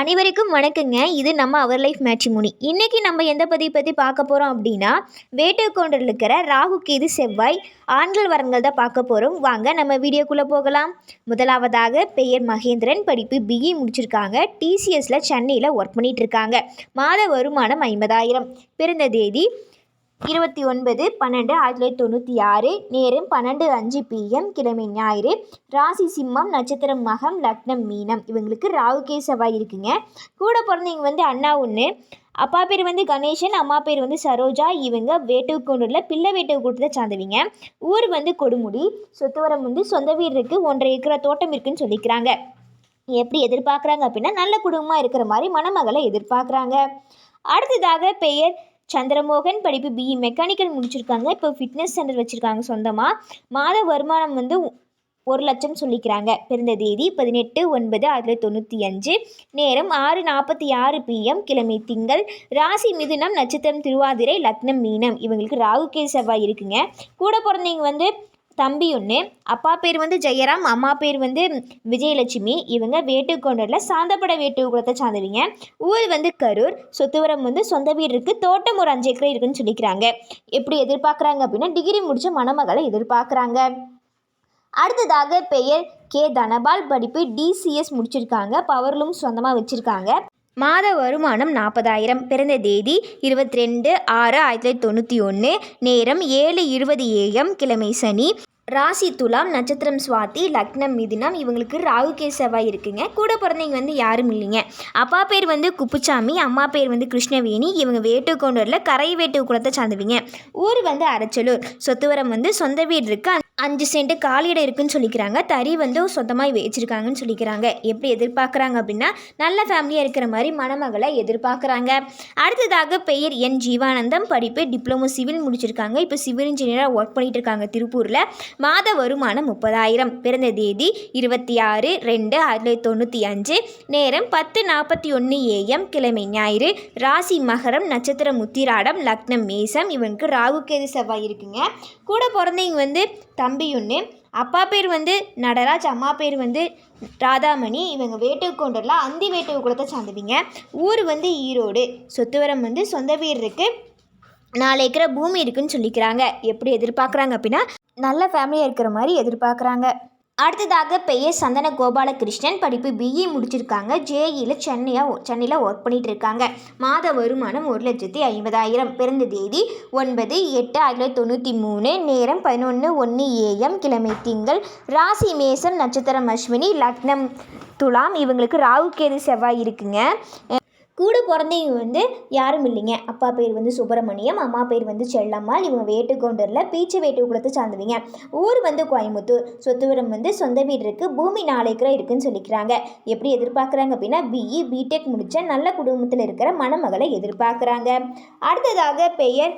அனைவருக்கும் வணக்கங்க. இது நம்ம அவர் லைஃப் மேட்ரிமோனி இன்றைக்கி நம்ம எந்த பதிவு பற்றி பார்க்க போகிறோம் அப்படின்னா வேட்டுக்கொண்டில் இருக்கிற ராகு கேது செவ்வாய் ஆண்கள் வரங்கள் தான் பார்க்க போகிறோம் வாங்க நம்ம வீடியோக்குள்ளே போகலாம். முதலாவதாக பெயர் மகேந்திரன் படிப்பு பிஇ முடிச்சிருக்காங்க. டிசிஎஸில் சென்னையில் ஒர்க் பண்ணிகிட்ருக்காங்க மாத வருமானம் ஐம்பதாயிரம். பிறந்த தேதி இருபத்தி ஒன்பது பன்னெண்டு ஆயிரத்தி தொள்ளாயிரத்தி தொண்ணூற்றி ஆறு நேரம் பன்னெண்டு அஞ்சு பிஎம் கிழமை ஞாயிறு ராசி சிம்மம் நட்சத்திரம் மகம் லக்னம் மீனம். இவங்களுக்கு ராகுகே செவ்வாய் இருக்குங்க. கூட பிறந்தவங்க வந்து அண்ணா ஒன்று அப்பா பேர் வந்து கணேசன் அம்மா பேர் வந்து சரோஜா. இவங்க வேட்டுக்கொண்டூரில் பிள்ளை வேட்டுக்கூட்டத்தை சார்ந்தவங்க. ஊர் வந்து கொடுமுடி சொத்துவரம் வந்து சொந்த வீடு இருக்குது ஒன்றரை ஏக்கரா தோட்டம் இருக்குன்னு சொல்லிக்கிறாங்க. எப்படி எதிர்பார்க்குறாங்க அப்படின்னா நல்ல குடும்பமாக இருக்கிற மாதிரி மணமகளை எதிர்பார்க்குறாங்க. அடுத்ததாக பெயர் சந்திரமோகன் படிப்பு பிஇ மெக்கானிக்கல் முடிச்சிருக்காங்க. இப்போ ஃபிட்னஸ் சென்டர் வச்சுருக்காங்க சொந்தமாக மாத வருமானம் வந்து ஒரு லட்சம் சொல்லிக்கிறாங்க. பிறந்த தேதி பதினெட்டு ஒன்பது ஆயிரத்தி தொண்ணூற்றி அஞ்சு. நேரம் ஆறு நாற்பத்தி ஆறு பிஎம் கிழமை திங்கள். ராசி மிதுனம் நட்சத்திரம் திருவாதிரை லக்னம் மீனம். இவங்களுக்கு ராகுகே செவ்வாய் இருக்குங்க. கூட பிறந்தவங்க வந்து தம்பி ஒன்று அப்பா பேர் வந்து ஜெயராம் அம்மா பேர் வந்து விஜயலட்சுமி. இவங்க வேட்டுக்கொண்டரில் சாந்தப்பட வேட்டுக்குளத்தை சார்ந்தவங்க. ஊர் வந்து கரூர் சொத்துவரம் வந்து சொந்த வீடு இருக்குது தோட்டம் ஒரு அஞ்சு ஏக்கர் இருக்குன்னு சொல்லிக்கிறாங்க. எப்படி எதிர்பார்க்குறாங்க அப்படின்னா டிகிரி முடித்த மணமகளை எதிர்பார்க்குறாங்க. அடுத்ததாக பெயர் கே. தனபால் படிப்பு டிசிஎஸ் முடிச்சிருக்காங்க பவர்லூம் சொந்தமாக வச்சுருக்காங்க. மாத வருமானம் நாற்பதாயிரம். பிறந்த தேதி இருபத்தி ரெண்டு ஆறு ஆயிரத்தி தொள்ளாயிரத்தி தொண்ணூற்றி ஒன்று. நேரம் ஏழு இருபது ஏஎம் கிழமை சனி. ராசி துலாம் நட்சத்திரம் சுவாதி லக்னம் மிதினம். இவங்களுக்கு ராகு செவ்வாய் இருக்குங்க. கூட பிறந்தவங்க வந்து யாரும் இல்லைங்க. அப்பா பேர் வந்து குப்புச்சாமி அம்மா பேர் வந்து கிருஷ்ணவேணி. இவங்க வேட்டுக்கொண்டூரில் கரை வேட்டு குளத்தை சார்ந்தவங்க. ஊர் வந்து அரச்சலூர் சொத்துவரம் வந்து சொந்த வீடு இருக்குது அஞ்சு சென்ட் காலியிடம் இருக்குன்னு சொல்லிக்கிறாங்க. தறி வந்து சொந்தமாக வச்சிருக்காங்கன்னு சொல்லிக்கிறாங்க. எப்படி எதிர்பார்க்குறாங்க அப்படின்னா நல்ல ஃபேமிலியாக இருக்கிற மாதிரி மணமகளை எதிர்பார்க்குறாங்க. அடுத்ததாக பெயர் என் ஜீவானந்தம். படிப்பு டிப்ளமோ சிவில் முடிச்சிருக்காங்க. இப்போ சிவில் இன்ஜினியராக ஒர்க் பண்ணிட்டு இருக்காங்க திருப்பூரில். மாத வருமானம் முப்பதாயிரம். பிறந்த தேதி இருபத்தி ஆறு ரெண்டு ஆயிரத்தி தொள்ளாயிரத்தி தொண்ணூற்றி அஞ்சு. நேரம் பத்து நாற்பத்தி ஒன்று ஏஎம் கிழமை ஞாயிறு. ராசி மகரம் நட்சத்திரம் உத்திராடம் லக்னம் மேசம். இவனுக்கு ராகு கேது செவ்வாய் இருக்குங்க. கூட பிறந்தவங்க வந்து த ஒன்று அப்பா பேர் வந்து நடராஜ் அம்மா பேர் வந்து ராதாமணி. இவங்க வேட்டுக்கொண்டரில் அந்தி வேட்டுக்கு குளத்தை சார்ந்தவங்க. ஊர் வந்து ஈரோடு. சொத்துவரம் வந்து சொந்த வீடு இருக்குது நாலு ஏக்கரை பூமி இருக்குன்னு சொல்லிக்கிறாங்க. எப்படி எதிர்பார்க்குறாங்க அப்படின்னா நல்ல ஃபேமிலியாக இருக்கிற மாதிரி எதிர்பார்க்குறாங்க. அடுத்ததாக பெயர் சந்தன கோபாலகிருஷ்ணன் படிப்பு பிஇ முடிச்சிருக்காங்க. ஜேஇயில் சென்னையாக சென்னையில் ஒர்க் பண்ணிட்டு இருக்காங்க. மாத வருமானம் ஒரு லட்சத்தி ஐம்பதாயிரம். பிறந்த தேதி ஒன்பது எட்டு ஆயிரத்தி தொள்ளாயிரத்தி தொண்ணூற்றி மூணு. நேரம் பதினொன்று ஒன்று ஏஎம் கிழமை திங்கள். ராசி மேசம் நட்சத்திரம் அஸ்வினி லக்னம் துலாம். இவங்களுக்கு ராகு கேது செவ்வாய் இருக்குங்க. கூட பிறந்தவங்க வந்து யாரும் இல்லைங்க. அப்பா பேர் வந்து சுப்பிரமணியம் அம்மா பேர் வந்து செல்லம்மாள். இவங்க வேட்டுக்கொண்டரில் பீச்சு வேட்டுக்குளத்தை சார்ந்தவங்க. ஊர் வந்து கோயம்புத்தூர். சொத்துவரம் வந்து சொந்த வீடு இருக்குது பூமி நாலு ஏக்கரா இருக்குன்னு சொல்லிக்கிறாங்க. எப்படி எதிர்பார்க்குறாங்க அப்படின்னா பிஇ பிடெக் முடித்த நல்ல குடும்பத்தில் இருக்கிற மணமகளை எதிர்பார்க்குறாங்க. அடுத்ததாக பெயர்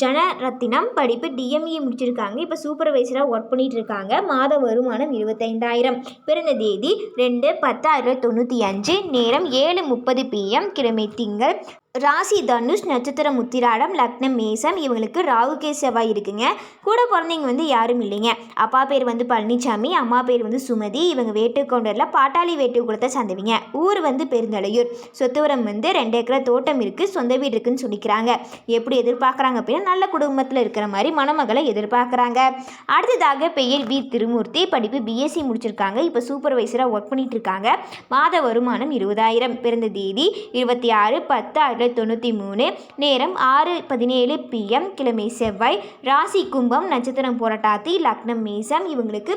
ஜனரத்தினம் படிப்பு டிஎம்இ முடிச்சிருக்காங்க. இப்போ சூப்பர்வைசராக ஒர்க் பண்ணிட்டு இருக்காங்க மாத வருமானம் இருபத்தைந்தாயிரம். பிறந்த தேதி ரெண்டு பத்து ஆயிரத்தி தொண்ணூற்றி அஞ்சு. நேரம் ஏழு முப்பது பிஎம் கிழமை திங்கள் ராசி தனுஷ் நட்சத்திரம் முத்திராடம் லக்னம் மேசம் இவங்களுக்கு ராகுகே செவ்வாய் இருக்குங்க. கூட பிறந்தவங்க வந்து யாரும் இல்லைங்க. அப்பா பேர் வந்து பழனிசாமி அம்மா பேர் வந்து சுமதி இவங்க வேட்டுக்கொண்டரில் பாட்டாளி வேட்டுக்குளத்தை சார்ந்தவங்க. ஊர் வந்து பெருந்தலையூர். சொத்துவரம் வந்து ரெண்டு ஏக்கர் தோட்டம் இருக்குது சொந்த வீடு இருக்குன்னு சொல்லிக்கிறாங்க. எப்படி எதிர்பார்க்குறாங்க அப்படின்னா நல்ல குடும்பத்தில் இருக்கிற மாதிரி மணமகளை எதிர்பார்க்குறாங்க. அடுத்ததாக பெயர் வி. திருமூர்த்தி. படிப்பு பிஎஸ்சி முடிச்சிருக்காங்க. இப்போ சூப்பர்வைசராக ஒர்க் பண்ணிகிட்டு இருக்காங்க. மாத வருமானம் இருபதாயிரம். பிறந்த தேதி இருபத்தி ஆறு பத்து தொள்ளாயிரத்தி தொண்ணூற்றி மூணு நேரம் ஆறு பதினேழு பிஎம் கிழமை செவ்வாய் ராசி கும்பம் நட்சத்திரம் புரட்டாத்தி லக்னம் மேசம் இவங்களுக்கு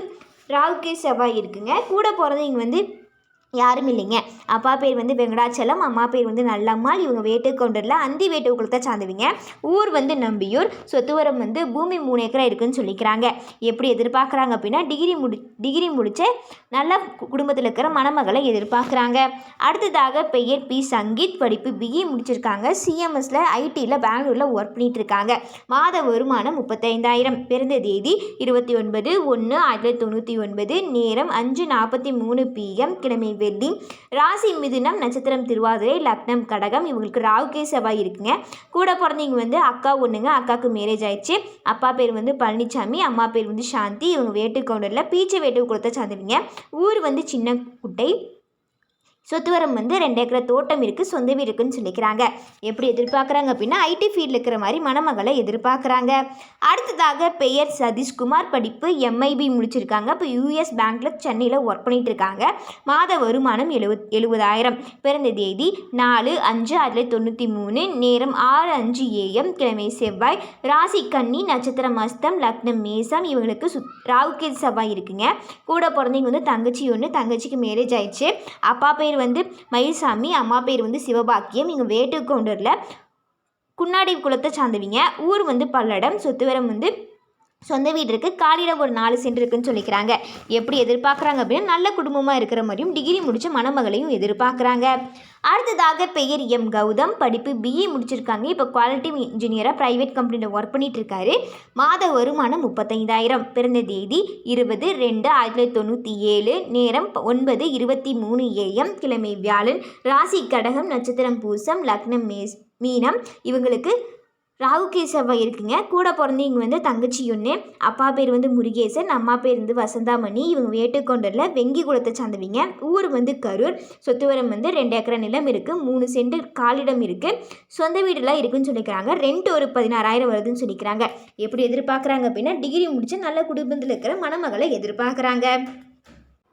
ராகுக்கு செவ்வாய் இருக்குங்க. கூட போகிறது இங்கே வந்து யாரும் இல்லைங்க. அப்பா பேர் வந்து வெங்கடாச்சலம். அம்மா பேர் வந்து நல்லம்மாள். இவங்க வேட்டுக்கொண்டரில் அந்தி வேட்டு வேட்டுக்குளத்தை சார்ந்தவங்க. ஊர் வந்து நம்பியூர். சொத்துவரம் வந்து பூமி மூணு ஏக்கரா இருக்குன்னு சொல்லிக்கிறாங்க. எப்படி எதிர்பார்க்குறாங்க அப்படின்னா டிகிரி முடி டிகிரி முடித்த நல்ல குடும்பத்தில் இருக்கிற மணமகளை எதிர்பார்க்குறாங்க. அடுத்ததாக பெயர் பி. சங்கீத். படிப்பு பிஇ முடிச்சிருக்காங்க. சிஎம்எஸில் ஐடியில் பெங்களூரில் ஒர்க் பண்ணிட்டு இருக்காங்க மாத வருமானம் முப்பத்தைந்தாயிரம். பிறந்த தேதி இருபத்தி ஒன்பது ஒன்று ஆயிரத்தி தொண்ணூற்றி ஒன்பது. நேரம் அஞ்சு நாற்பத்தி மூணு பிஎம் கிழமை வெள்ளி ராசி மிதுனம் நட்சத்திரம் திருவாதிரை லக்னம் கடகம் இவங்களுக்கு ராகுகே செவ்வாய் இருக்குங்க. கூட பிறந்தவங்க வந்து அக்கா ஒன்றுங்க அக்காவுக்கு மேரேஜ் ஆயிடுச்சு. அப்பா பேர் வந்து பழனிசாமி அம்மா பேர் வந்து சாந்தி. இவங்க வேட்டுக்கவுண்டரில் பீச்சை வேட்டு குளத்தை சாந்திவிங்க ஊர் வந்து சின்ன குட்டை. சொத்துவரம் வந்து ரெண்டு ஏக்கர் தோட்டம் இருக்குது சொந்த வீடு இருக்குன்னு சொல்லிக்கிறாங்க. எப்படி எதிர்பார்க்குறாங்க அப்படின்னா ஐடி ஃபீல்டில் இருக்கிற மாதிரி மணமகளை எதிர்பார்க்குறாங்க. அடுத்ததாக பெயர் சதீஷ்குமார் படிப்பு எம்ஐபி முடிச்சிருக்காங்க. இப்போ யூஎஸ் பேங்க்கில் சென்னையில் ஒர்க் பண்ணிட்டு இருக்காங்க மாத வருமானம் எழுபத் எழுபதாயிரம் பிறந்த தேதி நாலு அஞ்சு அதில் தொண்ணூற்றி மூணு நேரம் ஆறு அஞ்சு ஏஎம் கிழமை செவ்வாய் ராசி கன்னி நட்சத்திரம் மஸ்தம் லக்னம் மேசம் இவங்களுக்கு சுத் ராவுகேது செவ்வாய் இருக்குங்க. கூட பிறந்தவங்க வந்து தங்கச்சி ஒன்று தங்கச்சிக்கு மேரேஜ் ஆயிடுச்சு. அப்பா பேர் வந்து மயில்சாமி அம்மா பேர் வந்து சிவபாக்கியம். இங்கே வேட்டு கவுண்டரில் குன்னாடி குலத்தை சார்ந்தவங்க. ஊர் வந்து பல்லடம் சொத்துவரம் வந்து சொந்த வீடு இருக்குது ஒரு நாலு சென்ட் இருக்குன்னு சொல்லிக்கிறாங்க. எப்படி எதிர்பார்க்குறாங்க அப்படின்னா நல்ல குடும்பமாக இருக்கிற மாதிரியும் டிகிரி முடித்த மணமகளையும் எதிர்பார்க்குறாங்க. அடுத்ததாக பெயர் எம். கௌதம். படிப்பு பிஇ முடிச்சிருக்காங்க. இப்போ குவாலிட்டி இன்ஜினியராக ப்ரைவேட் கம்பெனியில் ஒர்க் பண்ணிகிட்ருக்காரு இருக்காரு. மாத வருமானம் முப்பத்தைந்தாயிரம். பிறந்த தேதி இருபது ரெண்டு ஆயிரத்தி தொள்ளாயிரத்தி தொண்ணூற்றி ஏழு. நேரம் ஒன்பது இருபத்தி மூணு ஏஎம் கிழமை வியாழன். ராசி கடகம் நட்சத்திரம் பூசம் லக்னம் மேஸ் மீனம். இவங்களுக்கு ராகு கேசவா இருக்குங்க. கூட பிறந்தவங்க வந்து தங்கச்சி ஒன்று அப்பா பேர் வந்து முருகேசன் அம்மா பேர் வந்து வசந்தாமணி. இவங்க வேட்டுக்கொண்டரில் வெங்கி குளத்தை சார்ந்தவங்க. ஊர் வந்து கரூர். சொத்துவரம் வந்து ரெண்டு ஏக்கரை நிலம் இருக்குது மூணு சென்ட் காலிடம் இருக்குது சொந்த வீடெல்லாம் இருக்குதுன்னு சொல்லிக்கிறாங்க. ரெண்ட் ஒரு பதினாறாயிரம் வருதுன்னு சொல்லிக்கிறாங்க. எப்படி எதிர்பார்க்குறாங்க அப்படின்னா டிகிரி முடித்து நல்ல குடும்பத்தில் இருக்கிற மணமகளை எதிர்பார்க்குறாங்க.